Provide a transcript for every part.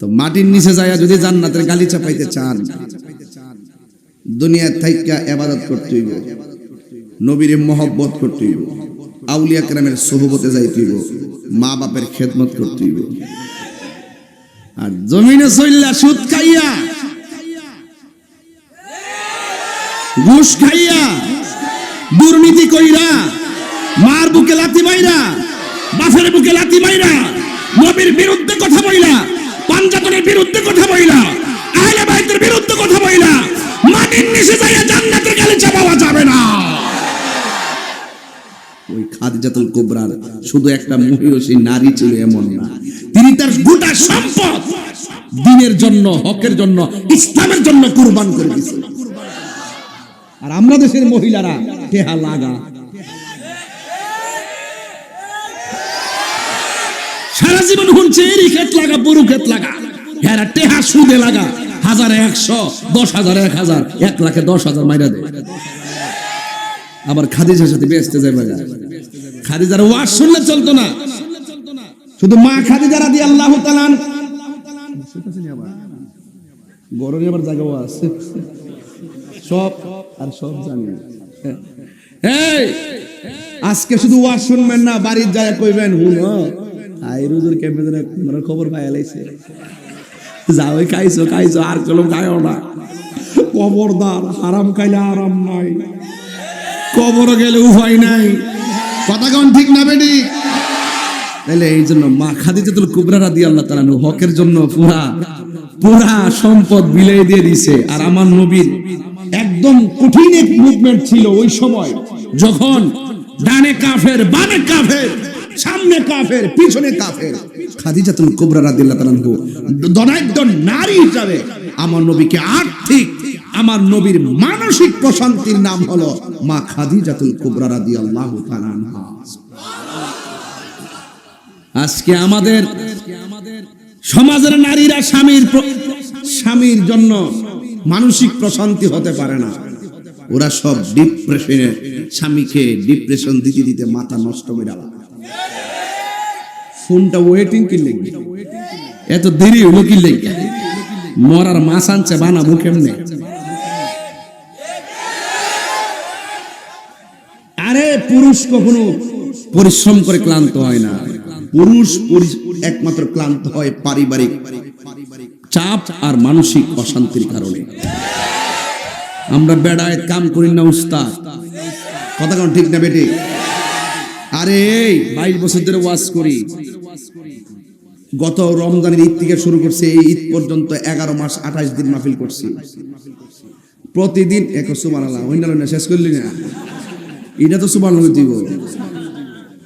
তো মাটির নিচে যায় যদি জান্নাতের গালি চাপাইতে চান, দুনিয়ার থাইকা এবাদত করতে হইব, নবীর মহব্বত করতে হইব, আউলিয়া কেরামের সহবতে যাইতে হইব, মা বাপের খেদমত করতে হইব। আর জমিনে চললা সুদ খাইয়া, ঘুষ খাইয়া, দুর্নীতি কইরা, মার বুকে লাথি মাইরা বাফের বুকে লাথি মাইরা, নবীর বিরুদ্ধে কথা বইলা পাঞ্জাতনের বিরুদ্ধে কথা বইলা, আহলে বাইতের বিরুদ্ধে কথা বইলা, মাটির নিচে যাইয়া জান্নাতের গালিচা পাওয়া যাবে না। ওই খাদিজাতুল কোবরার শুধু একটা মহিষী নারী ছিল, এমন না। তিনি তার গোটা সম্পদ দিনের জন্য, হকের জন্য, ইসলামের জন্য কুরবান করে দিয়েছেন আর আমরা দেশের মহিলারা টেহা লাগা সারা জীবন শুনছে এরই ক্ষেত লাগা, বড়ু ক্ষেত লাগা। হ্যাঁ টেহা সুদে লাগা, হাজারে একশো, দশ হাজার, এক হাজার, এক লাখে দশ হাজার মাইরা দেয়। আবার খাদিজার সাথে বেসতে যাবে খাদিজার ওয়াজ শুনলে চলতো না। শুধু মা খাদিজা রাদি আল্লাহ তালান গরমে আবার জায়গাও আছে। সব আর সব জানি। এই, আজকে শুধু ওয়াজ শুনবেন না, বাড়ির যায় কইবেন, হুন আই রুজুর কেমনে তোমরা খবর লাইছে খাইছো খাইছো, আর কলম খাইও না। খবরদার হারাম খাইলে আরাম নাই। কবর গেলে উপায় নাই। কথা কোন ঠিক না তাহলে এই জন্য মা আল্লাহ তাআলা হকের জন্য পুরা পুরা সম্পদ বিলাই দিয়ে দিছে। আর আমার নবীর একদম কঠিন এক মুভমেন্ট ছিল ওই সময়, যখন ডানে কাফের, বামে কাফের সামনে কাফের, পিছনে কাফের। খাদিজাতুল কুবরা রাদিয়াল্লাহু তাআলা দনাঢ্য নারী হিসাবে আমার নবীকে আর্থিক, আমার নবীর মানসিক প্রশান্তির নাম হলো মা খাদিজাতুল কুবরা রাদিয়াল্লাহু তাআলা আজকে আমাদের সমাজের নারীরা স্বামীর স্বামীর জন্য মানসিক প্রশান্তি হতে পারে না। ওরা সব ডিপ্রেশনে স্বামীকে ডিপ্রেশন দিতে দিতে মাথা নষ্ট আলা ফোনটা ওয়েটিং কি? লেগে এত দেরি হলো কি? লেগে মরার মাছ আনছে, বানাবো কেমনে? আরে, পুরুষ কখনো পরিশ্রম করে ক্লান্ত হয় না। পুরুষ একমাত্র ক্লান্ত হয় পারিবারিক চাপ আর মানসিক অশান্তির কারণে। আমরা বেড়ায় কাম করি না, উস্তাদ। কথা কোন ঠিক না, বেটি? আরে বাইশ বছর ধরে ওয়াজ করি। গত রমজানের ঈদ থেকে শুরু করছে, এই ঈদ পর্যন্ত এগারো মাস আঠাশ দিন মাহফিল করছি। প্রতিদিন এক সুমান আল্লাহ অন্য শেষ করলি না? এটা তো সুমান দিব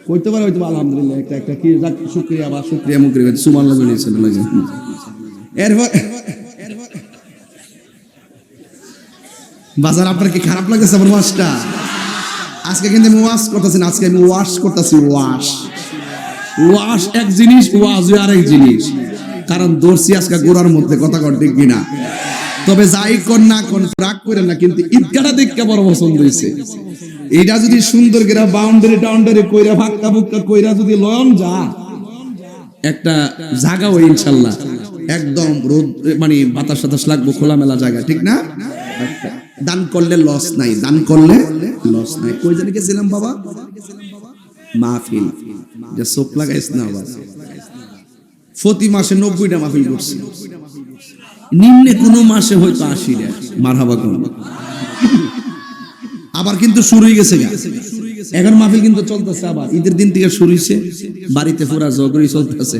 কইতে পারে হয়তো আলহামদুলিল্লাহ, একটা একটা কি যাক, শুক্রিয়া বা শুক্রিয়া মুক্রিয়া সুমান নিয়েছিল এরপর, বাজার আপনার কি খারাপ লাগতেছে, আমার ওয়াশটা? আজকে কিন্তু আমি ওয়াশ করতেছি না, আজকে আমি ওয়াশ করতেছি ওয়াশ ওয়াশ এক জিনিস, ওয়াজ আরেক জিনিস। কারণ দর্শি আজকে গোড়ার মধ্যে কথা ঠিক কিনা? তবে যাই কর না কোন রাগ করে না, কিন্তু ঈদগাটা দেখতে বড় পছন্দ হয়েছে। এটা যদি সুন্দর করে বাউন্ডারি টাউন্ডারি কইরা ফাক্কা ফুক্কা কইরা যদি লয়ন যা, একটা জায়গা ওই ইনশাল্লাহ। একদম রোদ মানে বাতাস সাতাস লাগবো, খোলামেলা জায়গা, ঠিক না? দান করলে লস নাই, দান করলে লস নাই। কই জানি গেছিলাম বাবা? মাহফিল। যে চোখ লাগাইছ না বাবা প্রতি মাসে নব্বইটা মাহফিল করছি। নিম্নে কোনো মাসে হয়তো আশিটা। মারহাবা কোন। আবার কিন্তু শুরু হয়ে গেছে এখন মাহফিল কিন্তু চলতেছে আবার। ঈদের দিন থেকে শুরু হয়েছে। বাড়িতে পুরা জগরি চলতেছে।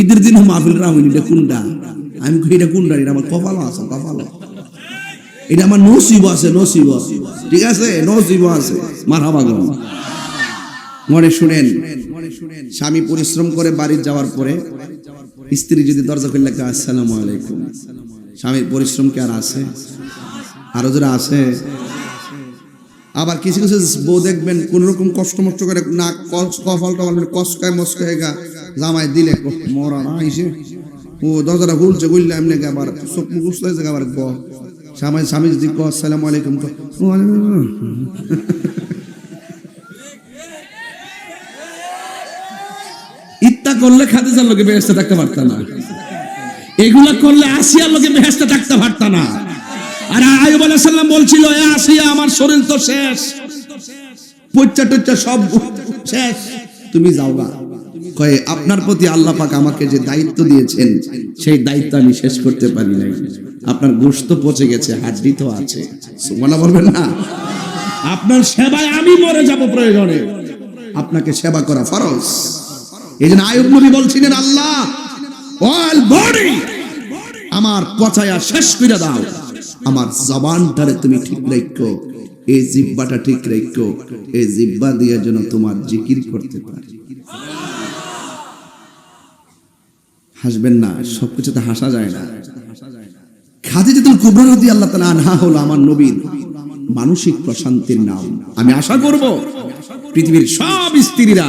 ঈদের দিনও মাহফিল রাহুল এটা কোনটা? আমি এটা কোনটা এটা আমার কপালও আছে, কপালও। এটা আমার নসিব আছে নসিব ঠিক আছে? নসিব আছে। মার হাবা মনে শুনেন স্বামী পরিশ্রম করে বাড়ি যাওয়ার পরে স্ত্রী যদি দরজা খুললে কে আসসালামু আলাইকুম। স্বামীর পরিশ্রম কি আর আছে? আরও যারা আছে। আবার কিছু কিছু বউ দেখবেন, কোন রকম কষ্ট মষ্ট করে না কফল টফল কষ্টকায় মস্কায় গা, জামাই দিলে মরা না আইসে ও দরজাটা খুলছে, খুললে এমনি আবার চোখ মুখ আবার গ। স্বামী স্বামী যদি ক আসসালামু আলাইকুম ক ওয়ালাইকুম আসসালাম। ইত্যা করলে খাদিজার লোকে ব্যস্ত থাকতে পারতাম না। এগুলা করলে আসিয়ার লোকে বেহেস্তে থাকতে পারত না। আর আয়ুব আলাইহিস সালাম বলছিল আসিয়া, আমার শরীর তো শেষ। পচ্চা টচ্চা সব শেষ। তুমি যাও কয়ে, আপনার প্রতি আল্লাহ পাক আমাকে যে দায়িত্ব দিয়েছেন, সেই দায়িত্ব আমি শেষ করতে পারি নাই। আপনার গোশত পচে গেছে, হাড্ডি তো আছে। বলবেন না? আপনার সেবায় আমি মরে যাব প্রয়োজনে। আপনাকে সেবা করা ফরজ। এই জন্য আয়ুব নবী বলছিলেন, আল্লাহ অল বডি আমার শেষ করে দাও। আমার জবানটারে তুমি ঠিক রাখো, এই জিব্বাটা ঠিক রাখো, এই জিব্বা দিয়ে যেন তোমার জিকির করতে হাসবেন না, সবকিছুতে হাসা যায় না। খাদিজাতুল কুবরা রাদিয়াল্লাহু তাআলা আনহা হলো আমার নবীর মানসিক প্রশান্তির নাম। আমি আশা করব পৃথিবীর সব স্ত্রীরা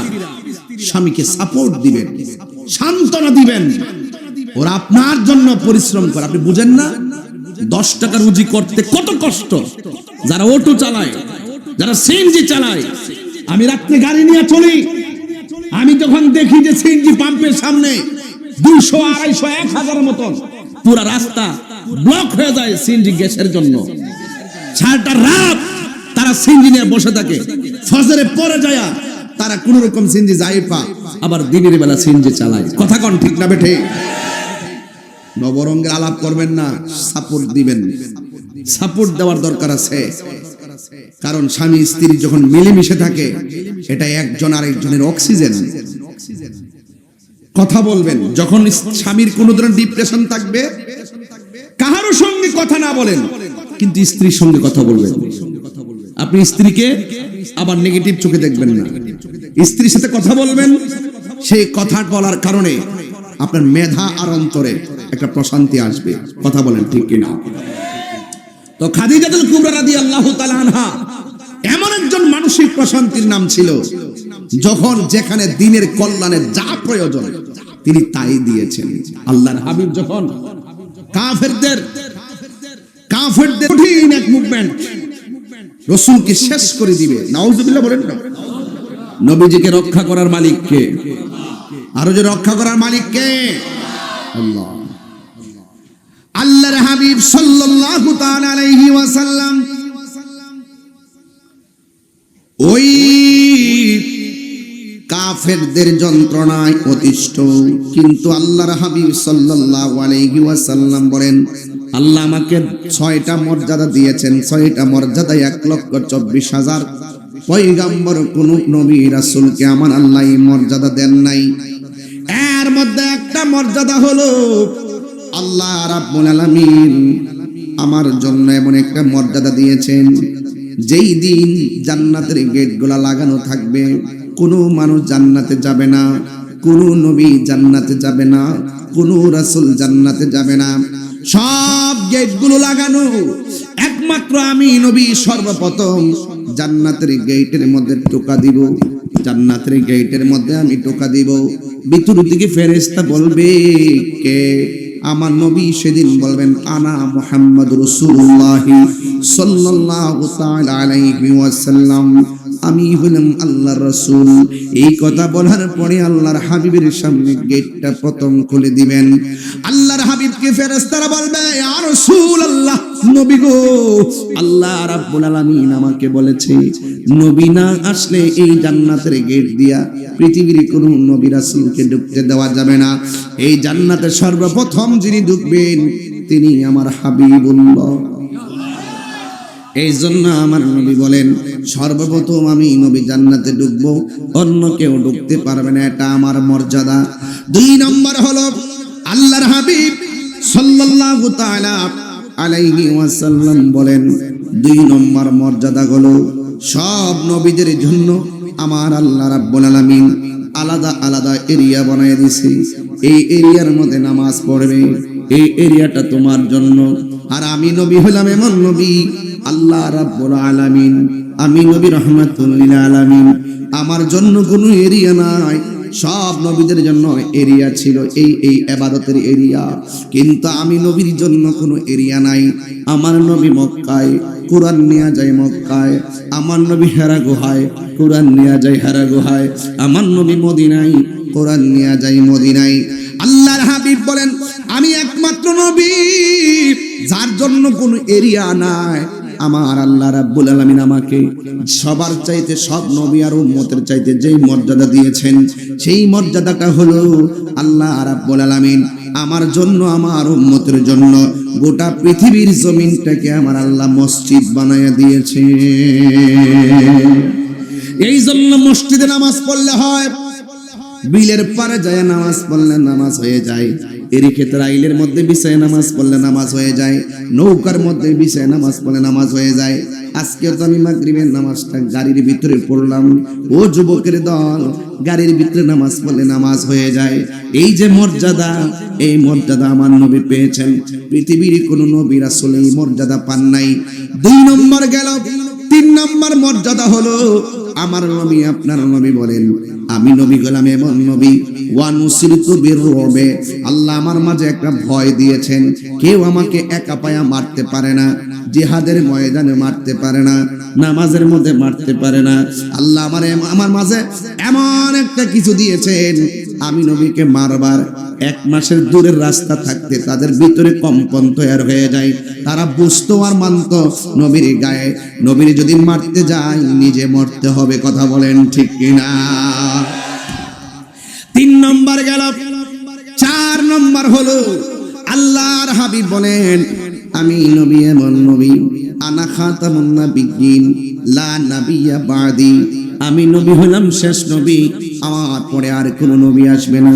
স্বামীকে সাপোর্ট দিবেন সান্ত্বনা দিবেন। ওরা আপনার জন্য পরিশ্রম করে। আপনি বুঝেন না দশ টাকা রুজি করতে কত কষ্ট। যারা অটো চালায় যারা সিএনজি চালায় আমি রাত্রে গাড়ি নিয়ে চলি। আমি যখন দেখি যে সিএনজি পাম্পের সামনে দুইশো আড়াইশো এক হাজার মতন পুরা রাস্তা ব্লক হয়ে যায় সিএনজি গ্যাসের জন্য। সারাটা রাত তারা সিএনজি নিয়ে বসে থাকে। ফজরে পরে যায় তারা কোন রকম সিএনজি যাই পা, আবার দিনের বেলা সিএনজি চালায়। কথা কন ঠিক না বেঠে? নবরঙ্গের আলাপ করবেন না, সাপোর্ট দিবেন। সাপোর্ট দেওয়ার দরকার আছে। কারণ স্বামী স্ত্রী যখন মিলেমিশে থাকে, এটা একজন আরেকজনের অক্সিজেন। কথা বলবেন, যখন স্বামীর কোনো ধরনের ডিপ্রেশন থাকবে, কাহারও সঙ্গে কথা না বলেন, কিন্তু স্ত্রীর সঙ্গে কথা বলবেন। আপনি স্ত্রীকে আবার নেগেটিভ চোখে দেখবেন না। স্ত্রীর সাথে কথা বলবেন, সেই কথা বলার কারণে আপনার মেধা আর অন্তরে একটা প্রশান্তি আসবে। কথা বলেন ঠিক কিনা? তো খাদিজাতুল কুবরা রাদিয়াল্লাহু তাআলা আনহা এমন একজন মানসিক প্রশান্তির নাম ছিল, যখন যেখানে দিনের কল্যাণের যা প্রয়োজন তিনি তাই দিয়েছেন। আল্লাহর হাবিব যখন কাফেরদের কাফেরদের কঠিন এক মুভমেন্ট রসুলকে শেষ করে দিবে। নাউজুবিল্লাহ বলেন না। নবীজিকে রক্ষা করার মালিক কে? আরও যে রক্ষা করার মালিক কে? আল্লাহ। আল্লাহর হাবিব সাল্লাল্লাহু তাআলা আলাইহি ওয়াসাল্লাম ওই কাফেরদের যন্ত্রণায় অতিষ্ঠ। কিন্তু আল্লাহর হাবিব সাল্লাল্লাহু আলাইহি ওয়াসাল্লাম বলেন, আল্লাহ আমাকে ছয়টা মর্যাদা দিয়েছেন। ছয়টা মর্যাদায় এক লক্ষ চব্বিশ হাজার পয়গাম্বর, কোন নবী, রাসূলকে আমার আল্লাহ এই মর্যাদা দেন নাই। এর মধ্যে একটা মর্যাদা হলো, আল্লাহ রাব্বুল আলামিন আমার জন্য এমন একটা মর্যাদা দিয়েছেন, যেই দিন জান্নাতের গেটগুলা লাগানো থাকবে। কোনো মানুষ জান্নাতে যাবে না, কোনো নবী জান্নাতে যাবে না, কোনো রাসূল জান্নাতে যাবে না। সব গেটগুলো লাগানো, একমাত্র আমি নবী সর্বপ্রথম জান্নাতের গেটের মধ্যে টোকা দিব, জান্নাতের গেটের মধ্যে আমি টোকা দিব। ভিতর দিকে ফেরেশতা বলবে, কে? আমার নবী সেদিন বলবেন, আনা মুহাম্মদ রাসূলুল্লাহ সাল্লাল্লাহু তাআলা আলাইহি ওয়াসাল্লাম। আমি হলাম আল্লাহর রাসূল। এই কথা বলার পরে আল্লাহর হাবিবের সামনে গেটটা প্রথম খুলে দিবেন। আল্লাহর হাবিবকে ফেরেশতারা বলবে, ইয়া রাসূলুল্লাহ, নবী গো। আল্লাহ রাব্বুল আলামিন আমাকে বলেছে, নবী না আসলে এই জান্নাতের গেট দিয়া পৃথিবীর কোন নবী রাসূলকে ঢুকতে দেওয়া যাবে না। এই জান্নাতে সর্বপ্রথম যিনি ঢুকবেন, তিনি আমার হাবিবুল্লাহ। এই জন্য আমার নবী বলেন, সর্বপ্রথম আমি নবী জান্নাতে ঢুকবো, অন্য কেউ ঢুকতে পারবে না, এটা আমার মর্যাদা। দুই নম্বর হলো আল্লাহর হাবিব সাল্লাল্লাহু তাআলা আলাইহি ওয়াসাল্লাম বলেন, দুই নম্বর মর্যাদা হলো সব নবীদের জন্য আমার আল্লাহ রাব্বুল আলামিন আলাদা আলাদা এরিয়া বানায় দিছি এই এরিয়ার মধ্যে নামাজ পড়বে, এই এরিয়াটা তোমার জন্য। আর আমি নবী হলাম এমন নবী আল্লাহ রাব্বুল আলামিন, আমি নবী রহমাতুল্লিল আলামিন। আমার জন্য কোনো এরিয়া নাই, সব নবীদের জন্য এরিয়া ছিল, এই এই আবাদতের এরিয়া। কিন্তু আমি নবীর জন্য কোনো এরিয়া নাই। আমার নবী মক্কায়, কোরআন নেওয়া যায় মক্কায়। আমার নবী হেরা গুহায়, কোরআন নেওয়া যায় হেরা গুহায়। আমার নবী মদিনায়, কোরআন নেওয়া যায় মদিনায়। আল্লাহর হাবিব বলেন, আমি একমাত্র নবী, যার জন্য কোনো এরিয়া নাই। আমার আল্লাহ রাব্বুল আলামিন আমাকে সবার চাইতে সব নবী আর উম্মতের চাইতে যেই মর্যাদা দিয়েছেন, সেই মর্যাদাটা হলো আল্লাহ রাব্বুল আলামিন আমার জন্য, আমার উম্মতের জন্য গোটা পৃথিবীর জমিনটাকে আমার আল্লাহ মসজিদ বানায়া দিয়েছে এই জন্য মসজিদে নামাজ পড়লে হয় বিলের পারে যায় নামাজ পড়লে নামাজ হয়ে যায়। এরই ক্ষেত্রে আইলের মধ্যে বিষয়ে নামাজ পড়লে নামাজ হয়ে যায়। নৌকার মধ্যে বিষয়ে নামাজ পড়লে নামাজ হয়ে যায়। আজকে তো আমি মাগরিবের নামাজটা গাড়ির ভিতরে পড়লাম। ও যুবকের দল গাড়ির ভিতরে নামাজ পড়লে নামাজ হয়ে যায়। এই যে মর্যাদা, এই মর্যাদা আমার নবী পেয়েছেন। পৃথিবীর কোন নবীর আসলে এই মর্যাদা পান নাই। দুই নম্বর গেল। তিন নম্বর মর্যাদা হলো, আমার নবী আপনার নবী বলেন। আমি নবী গেলাম এমন নবী। আল্লাহ আমার মাঝে একটা ভয় দিয়েছেন। কেউ আমাকে একা পায়া মারতে পারে না, জিহাদের ময়দানে মারতে পারে না, নামাজের মধ্যে মারতে পারে না। আল্লাহ আমার আমার মাঝে এমন একটা কিছু দিয়েছেন। আমি নবীকে মারবার এক মাসের দূরের রাস্তা থাকতে তাদের ভিতরে কম্পন তৈরি হয়ে যায়। তারা বুঝতো আর মানত, নবীর গায়ে, নবীর যদি মারতে যায়, নিজে মরতে হবে কথা বলেন ঠিক কিনা। তিন নম্বর গেল, চার নম্বর হলো, আল্লাহর হাবিব বলেন, আমি নবী এমন নবী, আনা খাতামুন নাবিয়্যিন, লা নাবিয়্যা বাদি। আমি নবী হলাম শেষ নবী। আমার পরে আর কোনো নবী আসবে না।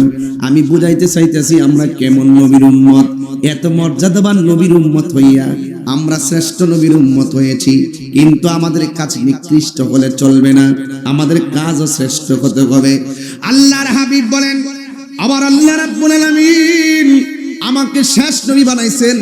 আমি বুঝাইতে চাইতেছি, আমরা কেমন নবীর উম্মত? এত মর্যাদাবান নবীর উম্মত হইয়া আমরা শ্রেষ্ঠ নবীর উম্মত হয়েছি। কিন্তু আমাদের কাজ নিকৃষ্ট হলে চলবে না। আমাদের কাজও শ্রেষ্ঠ হতে হবে। আল্লাহর হাবিব বলেন, আবার আল্লাহ রাব্বুল আলামিন আমাকে শেষ নবী বানাইছেন।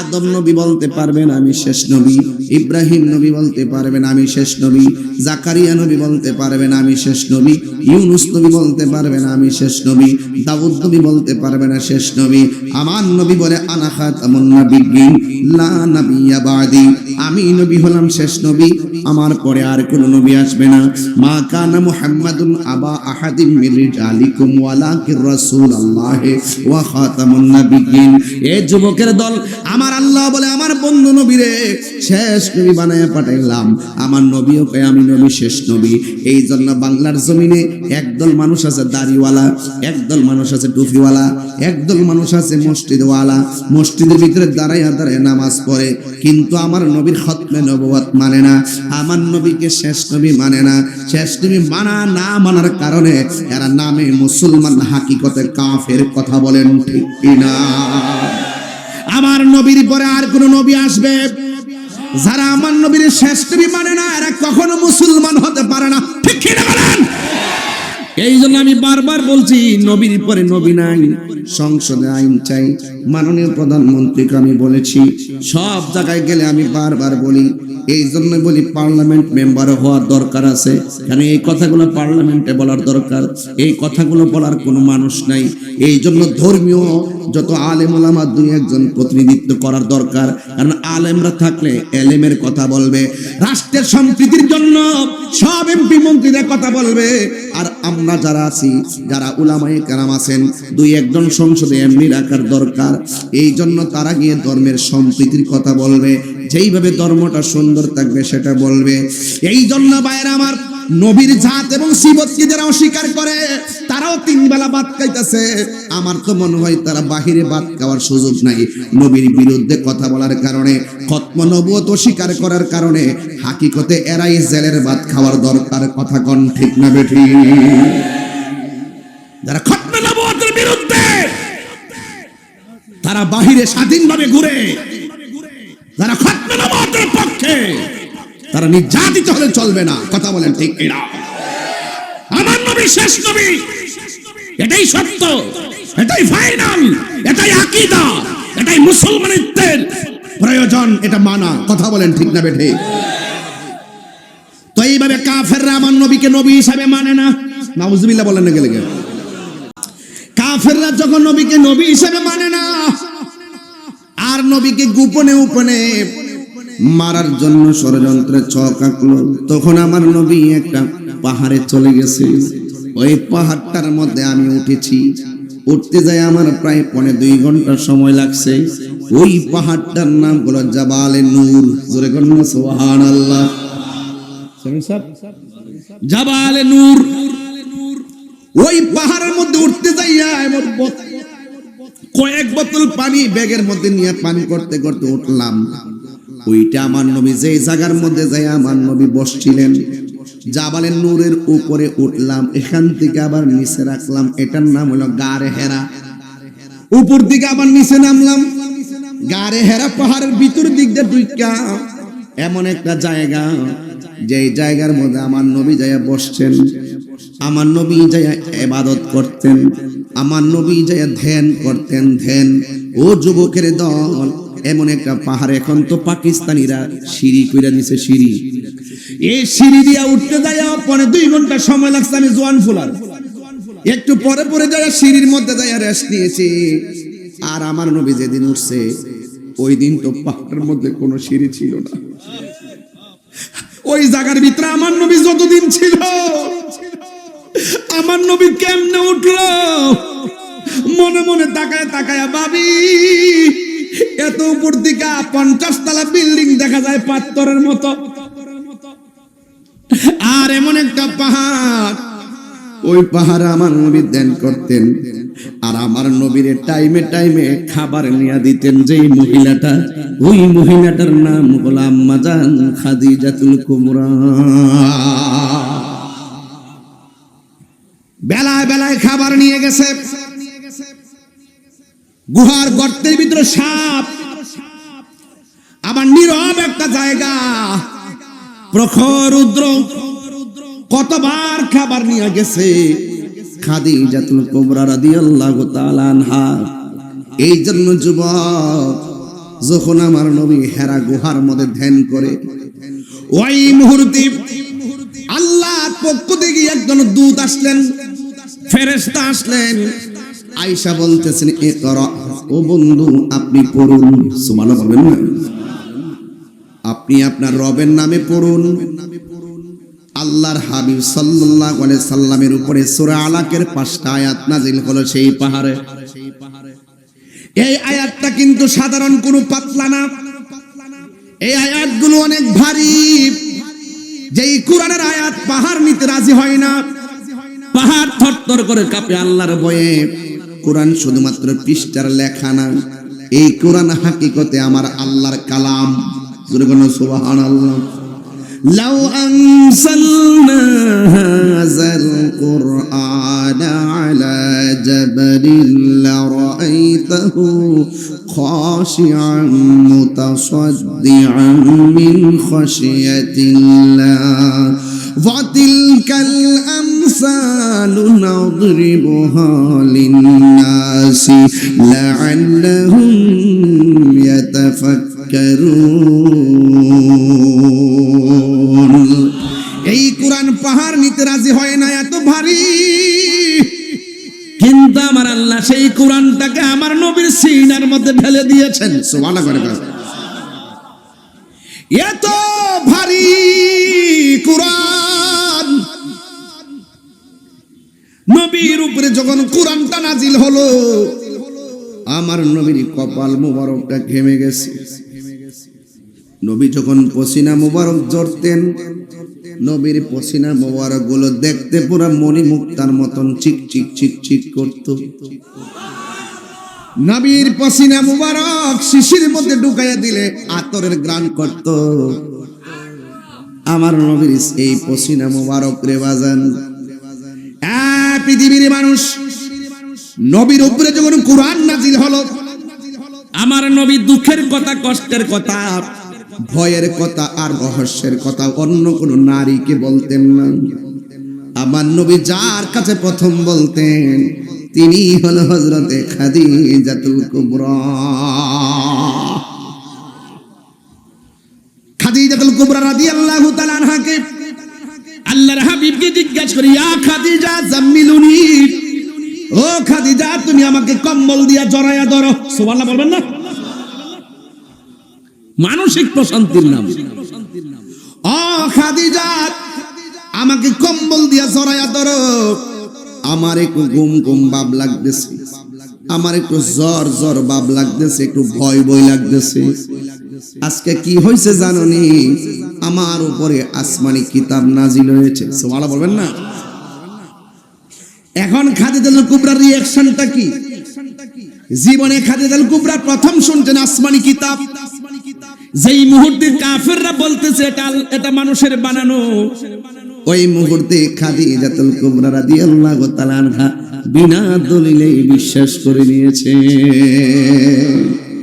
আদম নবী বলতে পারবেন আমি শেষ নবী, ইব্রাহিম নবী বলতে পারবেন আমি শেষ নবী, জাকারিয়া নবী বলতে পারবেন আমি শেষ নবী, ইউনুস নবী বলতে পারবেন আমি শেষ নবী, দাউদ নবী বলতে পারবে না শেষ নবী আমার নবী বলে আনা খাতামুন নাবিয়্যিন, লা নাবিয়্যা বাদি, আমি নবী হলাম শেষ নবী, আমার পরে আর কোন নবী আসবে না, মা কানা মুহাম্মাদুন আবা আহাদিম মির রিজালিকুম ওয়ালাকির রাসূলুল্লাহ ওয়া খাতামুন নাবিয়্যিন। এ যুবকের দল আমার আল্লাহ বলে, আমার বন্ধু নবীরে শেষ নবী বানায় পাঠাইলাম। আমার নবীও কয়, আমি নবী, শেষ নবী। এই জন্য বাংলার জমিনে একদল মানুষ আছে দাড়িওয়ালা, একদল মানুষ আছে টুপিওয়ালা, একদল মানুষ আছে মসজিদওয়ালা। মসজিদের ভিতরে দাঁড়াইয়া দাঁড়ায় নামাজ পড়ে। কিন্তু আমার নবীর খতমে নবুয়ত মানে না। আমার নবীকে শেষ নবী মানে না। শেষ নবী মানা না মানার কারণে এরা নামে মুসলমান হাকিকতে কাফের কথা বলেন ঠিক কিনা। আমার নবীর পরে আর কোন নবী আসবে। যারা আমার নবীর শ্রেষ্ঠ বি মানে না, এরা কখনো মুসলমান হতে পারে না। ঠিক কিনা বলেন? এই জন্য আমি বারবার বলছি, নবীর পরে নবী নাই, সংসদে আইন চাই। মাননীয় প্রধানমন্ত্রীকে আমি বলেছি, সব জায়গায় গেলে আমি বারবার বলি এই জন্য বলি পার্লামেন্ট মেম্বার হওয়ার দরকার আছে। কারণ এই কথাগুলো পার্লামেন্টে বলার দরকার? এই কথাগুলো বলার কোনো মানুষ নাই। এই জন্য ধর্মীয় যত আলেম ওলামা দুই একজন প্রতিনিধিত্ব করার দরকার। কারণ আলেমরা থাকলে এলেমের কথা বলবে। রাষ্ট্রের সম্প্রীতির জন্য সব এমপি মন্ত্রীদের কথা বলবে। আর আমরা যারা আছি, যারা উলামায়ে কেরাম আছেন, দুই একজন সংসদে এমনি রাখার দরকার। এই জন্য তারা গিয়ে ধর্মের সম্প্রীতির কথা বলবে। যেইভাবে ধর্মটা সুন্দর থাকবে সেটা বলবে। এই জন্য বাইরে আমার নবীর জাত এবং শিবতকে যারা অস্বীকার করে? তারাও তিন বেলা ভাত খাইতেছে। আমার তো মনে হয় তারা বাহিরে ভাত খাওয়ার সুযোগ নাই। নবীর বিরুদ্ধে কথা বলার কারণে, খত্ম নবুয়ত অস্বীকার করার কারণে হাকিকতে এরাই জেলের ভাত খাওয়ার দরকার কথা কন ঠিক না বেঠি? যারা খত্ম নবুয়তের বিরুদ্ধে, তারা বাহিরে স্বাধীনভাবে ঘুরে, যারা খত্ম নবুয়তের পক্ষে তারা নির্যাতিত হলে চলবে না। কথা বলেন ঠিক কিনা? আমার নবী, শেষ নবী, এটাই সত্য, এটাই ফাইনাল এটাই আকীদা, এটাই মুসলমানিত্বের প্রয়োজন, এটা মানা। কথা বলেন ঠিক না বেঠে? তো এইভাবে কাফেররা আমার নবীকে নবী হিসাবে মানে না। নাউজুবিল্লাহ বলেন না গেলে গেলে কাফেররা যখন নবীকে নবী হিসাবে মানে না, আর নবীকে গোপনে উপনে মারার জন্য ষড়যন্ত্রে ছক আঁকলো তখন আমার নবী একটা পাহাড়ে চলে গেছে। ওই পাহাড়টার মধ্যে আমি উঠেছি। উঠতে যায় আমার প্রায় পনে দুই ঘণ্টা সময় লাগছে। ওই পাহাড়টার নাম হলো জাবালে নূর। জোরে কন্যা সোহান আল্লাহ জাবালে নূর। ওই পাহাড়ের মধ্যে উঠতে যাইয়া এমন কয়েক বোতল পানি ব্যাগের মধ্যে নিয়ে পানি করতে করতে উঠলাম। ওইটা আমার নবী যে জায়গার মধ্যে যাই আমার নবী বসছিলেন। জাবালের নূরের উপরে উঠলাম, এখান থেকে আবার নিচে রাখলাম। এটার নাম হলো গারে হেরা। উপর দিকে আবার নিচে নামলাম। গারে হেরা পাহাড়ের ভিতর দিক দিয়ে ঢুইকা এমন একটা জায়গা যে জায়গার মধ্যে আমার নবী যাইয়া বসছেন। আমার নবী যাইয়া এবাদত করতেন। আমার নবী যাইয়া ধ্যান করতেন। ধ্যান, ও যুবকের দল এমন একটা পাহাড় এখন তো পাকিস্তানিরা সিঁড়ি কইরা দিছে সিঁড়ি। এই সিঁড়ি দিয়া উঠতে যাইয়া পরে দুই ঘণ্টা সময় লাগছে আমি জোয়ান ফুলার। একটু পরে পরে যারা সিঁড়ির মধ্যে যাইয়া রেস্ট নিয়েছি। আর আমার নবী যেদিন উঠছে, ওই দিন তো পাহাড়ের মধ্যে কোনো সিঁড়ি ছিল না। ওই জায়গার ভিতরে আমার নবী যতদিন ছিল, আমার নবী কেমনে উঠল? মনে মনে তাকায় তাকায় ভাবি এত উপর দিকে পঞ্চাশ তলা বিল্ডিং দেখা যায় পাত্তরের মতো। আর এমন একটা পাহাড়। ওই পাহাড়ে আমার নবী ধ্যান করতেন। আর আমার নবীর টাইমে টাইমে খাবার নিয়ে দিতেন যেই মহিলাটা। ওই মহিলাটার নাম হলো আম্মাজান খাদিজাতুল কুমরা। বেলায় বেলায় খাবার নিয়ে গেছে। গুহার গর্তের ভিতরে সাপ। আবার নীরব একটা জায়গা। প্রখর রুদ্র। কতবার খাবার নিয়ে গেছে। খাদিজাতুল কুবরা রাদিয়াল্লাহু তাআলা আনহা। এই জন্য যুবক, যখন আমার নবী হেরা গুহার মধ্যে ধ্যান করে, ওই মুহূর্তে আল্লাহর পক্ষ থেকে একজন দূত আসলেন, ফেরেশতা আসলেন। আয়েশা বলতেছেন এ ও বন্ধু, আপনি পড়ুন। সুবহানাল্লাহ বলবেন না? আপনি আপনার রবের নামে পড়ুন। আল্লাহর হাবিব সাল্লাল্লাহু আলাইহি সাল্লামের উপরে সূরা আলাকের পাঁচটা আয়াত নাজিল হলো সেই পাহাড়ে। এই আয়াতটা কিন্তু সাধারণ কোনো পাতলা না। এই আয়াতগুলো অনেক ভারী। যেই কোরআনের আয়াত পাহাড় নিতে রাজি হয় না। পাহাড় থরথর করে কাঁপে আল্লাহর বয়ে কোরআন শুধুমাত্র পৃষ্ঠার লেখা না, এই কোরআন হাকিকতে আমার আল্লাহর কালাম। সুবাহান আল্লাহ লাউ আনসালনা হাযাল কুরআন আলা জাবালিল লারাইতাহু খাশিআন মুতাসাদ্দিআন মিন খাশিয়াতিল্লাহ। وتلك الأمثال نضربها للناس لعلهم يتفكرون এই কোরআন পাহাড় নিতে রাজি হয় না এত ভারী কিন্তু আমার আল্লাহ সেই কোরআনটাকে আমার নবীর সিনার মধ্যে ঢেলে দিয়েছেন সুবহানাল্লাহ করে বলেন। এত যখন কোরআনটা নাজিল হলো, আমার নবীর কপাল মুবারকটা ঘেমে গেছে। নবী যখন পসিনা মুবারক জড়তেন, নবীর পসিনা মুবারকগুলো দেখতে পুরা মণি মুক্তার মতন চিক চিক চিক চিক করত। নবীর পসিনা মুবারক শিশির মধ্যে ঢুকাইয়া দিলে আতরের গ্রান করত। আমার নবীর এই পসিনা মুবারক রে বাজান পৃথিবীর মানুষ, নবীর উপরে যখন কোরআন নাজিল হলো, আমার নবী দুঃখের কথা, কষ্টের কথা, ভয়ের কথা আর রহস্যের কথা অন্য কোন নারীকে বলতেন না। আমার নবী যার কাছে প্রথম বলতেন, তিনি হল হজরতে খাদিজাতুল কুবরা। খাদিজাতুল কুবরা রাদিয়াল্লাহু তাআলা আনহাকে আল্লাহর হাবিবকে জিজ্ঞাসা করি, ইয়া খাদিজা, জাম্মিলুনি? ও খাদিজা, তুমি আমাকে কম্বল দিয়া জড়াইয়া ধরো। সুবহানাল্লাহ বলবেন না? মানসিক প্রশান্তির নাম। ও খাদিজা, আমাকে কম্বল দিয়া জড়াইয়া ধরো। আমার একটু গুম গুম ভাব লাগতেছে। আমার একটু জ্বর জ্বর ভাব লাগতেছে, একটু ভয় ভয় লাগতেছে। আজকে কি হয়েছে জাননি? আমার উপরে আসমানি কিতাব নাজিল হয়েছে। সুবহানাল্লাহ বলবেন না? এখন খাদিজাতুল কুবরার রিঅ্যাকশনটা কি? জীবনে খাদিজাতুল কুবরা প্রথম শুনছেন আসমানি কিতাব? যেই মুহূর্তে কাফেররা বলতেছে এটা এটা মানুষের বানানো, ওই মুহূর্তে খাদিজাতুল কুবরা রাদিয়াল্লাহু তাআলা আনহা বিনা দলিলেই বিশ্বাস করে নিয়েছে।